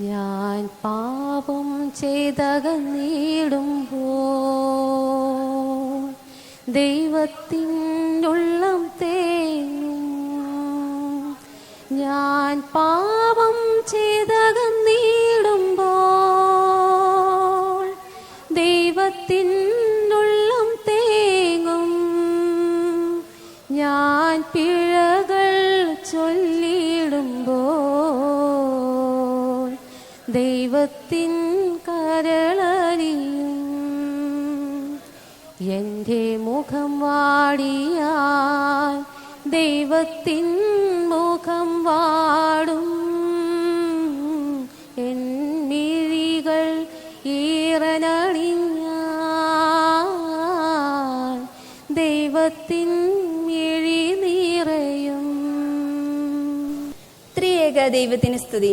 ഞാൻ പാപം ചെയ്തകന്നിടുമ്പോൾ ദൈവത്തിനുള്ളം തേങ്ങും. ഞാൻ പാപം ചെയ്തകന്നിടുമ്പോൾ ദൈവത്തിനുള്ളം തേങ്ങും. ഞാൻ പിഴകൾ ചൊല്ലിടുമ്പോൾ ദൈവത്തിൻ കരളിയും എന്റെ മുഖം വാടിയാൽ ദൈവത്തിൻ മുഖം വാടും. എൻ മിഴികൾ ഈറനണിഞ്ഞാൽ ദൈവത്തിൻ മിഴി നിറയും ത്രിയേക ദൈവത്തിന് സ്തുതി.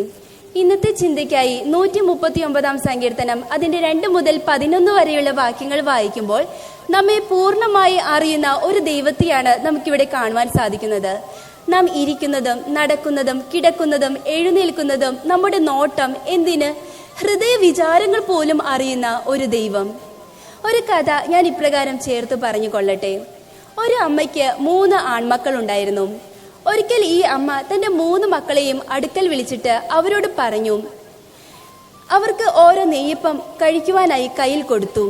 ഇന്നത്തെ ചിന്തയ്ക്കായി നൂറ്റി മുപ്പത്തി ഒമ്പതാം സങ്കീർത്തനം അതിന്റെ രണ്ട് മുതൽ പതിനൊന്ന് വരെയുള്ള വാക്യങ്ങൾ വായിക്കുമ്പോൾ നമ്മെ പൂർണമായി അറിയുന്ന ഒരു ദൈവത്തെയാണ് നമുക്കിവിടെ കാണുവാൻ സാധിക്കുന്നത്. നാം ഇരിക്കുന്നതും നടക്കുന്നതും കിടക്കുന്നതും എഴുന്നേൽക്കുന്നതും നമ്മുടെ നോട്ടം എന്തിന്? ഹൃദയ വിചാരങ്ങൾ പോലും അറിയുന്ന ഒരു ദൈവം. ഒരു കഥ ഞാൻ ഇപ്രകാരം ചേർത്ത് പറഞ്ഞു കൊള്ളട്ടെ ഒരു അമ്മയ്ക്ക് മൂന്ന് ആൺമക്കൾ ഉണ്ടായിരുന്നു ഒരിക്കൽ ഈ അമ്മ തന്റെ മൂന്ന് മക്കളെയും അടുക്കൽ വിളിച്ചിട്ട് അവരോട് പറഞ്ഞു അവർക്ക് ഓരോ നെയ്യപ്പം കഴിക്കുവാനായി കയ്യിൽ കൊടുത്തു.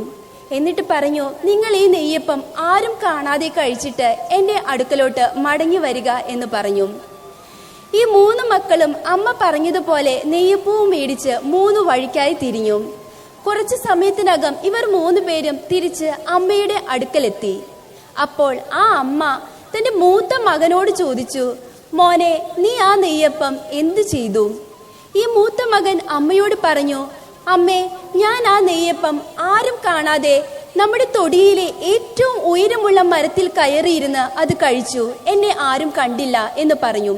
എന്നിട്ട് പറഞ്ഞു നിങ്ങൾ ഈ നെയ്യപ്പം ആരും കാണാതെ കഴിച്ചിട്ട് എന്റെ അടുക്കലോട്ട് മടങ്ങി വരിക എന്ന് പറഞ്ഞു. ഈ മൂന്ന് മക്കളും അമ്മ പറഞ്ഞതുപോലെ നെയ്യപ്പവും മേടിച്ച് മൂന്ന് വഴിക്കായി തിരിഞ്ഞു. കുറച്ച് സമയത്തിനകം ഇവർ മൂന്ന് പേരും തിരിച്ച് അമ്മയുടെ അടുക്കലെത്തി. അപ്പോൾ ആ അമ്മ തന്റെ മൂത്ത മകനോട് ചോദിച്ചു മോനെ നീ ആ നെയ്യപ്പം എന്തു ചെയ്തു? ഈ മൂത്ത മകൻ അമ്മയോട് പറഞ്ഞു അമ്മേ ഞാൻ ആ നെയ്യപ്പം ആരും കാണാതെ നമ്മുടെ തൊടിയിലെ ഏറ്റവും ഉയരമുള്ള മരത്തിൽ കയറിയിരുന്ന് അത് കഴിച്ചു. എന്നെ ആരും കണ്ടില്ല എന്ന് പറഞ്ഞു.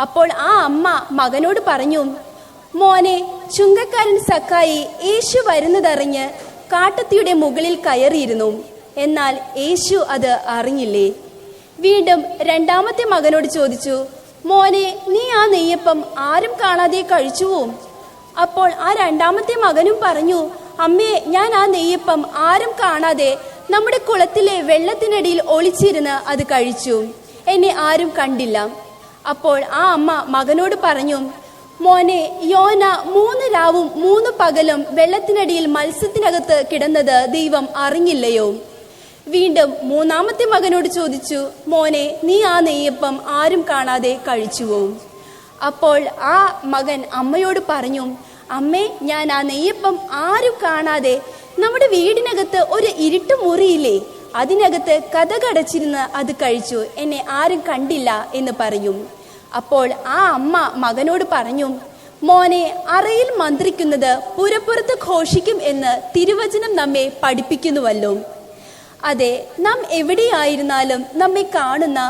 അപ്പോൾ ആ അമ്മ മകനോട് പറഞ്ഞു മോനെ ചുങ്കക്കാരൻ സക്കായി യേശു വരുന്നതറിഞ്ഞ് കാട്ടത്തിയുടെ മുകളിൽ കയറിയിരുന്നു. എന്നാൽ യേശു അത് അറിഞ്ഞില്ലേ? വീണ്ടും രണ്ടാമത്തെ മകനോട് ചോദിച്ചു മോനെ നീ ആ നെയ്യപ്പം ആരും കാണാതെ കഴിച്ചുവോ? അപ്പോൾ ആ രണ്ടാമത്തെ മകനും പറഞ്ഞു അമ്മേ ഞാൻ ആ നെയ്യപ്പം ആരും കാണാതെ നമ്മുടെ കുളത്തിലെ വെള്ളത്തിനടിയിൽ ഒളിച്ചിരുന്ന് അത് കഴിച്ചു. എന്നെ ആരും കണ്ടില്ല. അപ്പോൾ ആ അമ്മ മകനോട് പറഞ്ഞു മോനെ യോന മൂന്ന് രാവും മൂന്ന് പകലും വെള്ളത്തിനടിയിൽ മത്സ്യത്തിനകത്ത് കിടന്നത് ദൈവം അറിഞ്ഞില്ലയോ? വീണ്ടും മൂന്നാമത്തെ മകനോട് ചോദിച്ചു മോനെ നീ ആ നെയ്യപ്പം ആരും കാണാതെ കഴിച്ചുവോ? അപ്പോൾ ആ മകൻ അമ്മയോട് പറഞ്ഞു അമ്മേ ഞാൻ ആ നെയ്യപ്പം ആരും കാണാതെ നമ്മുടെ വീടിനകത്ത് ഒരു ഇരുട്ട് മുറിയില്ലേ അതിനകത്ത് കഥകടച്ചിരുന്ന് അത് കഴിച്ചു എന്നെ ആരും കണ്ടില്ല എന്ന് പറയും. അപ്പോൾ ആ അമ്മ മകനോട് പറഞ്ഞു മോനെ അറയിൽ മന്ത്രിക്കുന്നത് പുരപ്പുറത്ത് ഘോഷിക്കും എന്ന് തിരുവചനം നമ്മെ പഠിപ്പിക്കുന്നുവല്ലോ. അതെ നാം എവിടെയായിരുന്നാലും നമ്മെ കാണുന്ന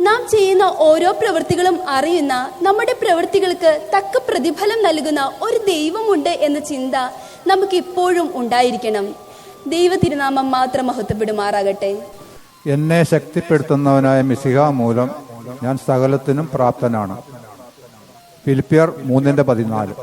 നാം ചെയ്യുന്ന ഓരോ പ്രവൃത്തികളും അറിയുന്ന നമ്മുടെ പ്രവൃത്തികൾക്ക് തക്ക പ്രതിഫലം നൽകുന്ന ഒരു ദൈവമുണ്ട് എന്ന ചിന്ത നമുക്ക് ഇപ്പോഴും ഉണ്ടായിരിക്കണം. ദൈവ തിരുനാമം മാത്രം മഹത്വപ്പെടുമാറാകട്ടെ. എന്നെ ശക്തിപ്പെടുത്തുന്നവനായ മിസിഹ മൂലം ഞാൻ സകലത്തിനും പ്രാപ്തനാണ്. ഫിലിപ്പിയർ മൂന്നിന്റെ പതിനാല്.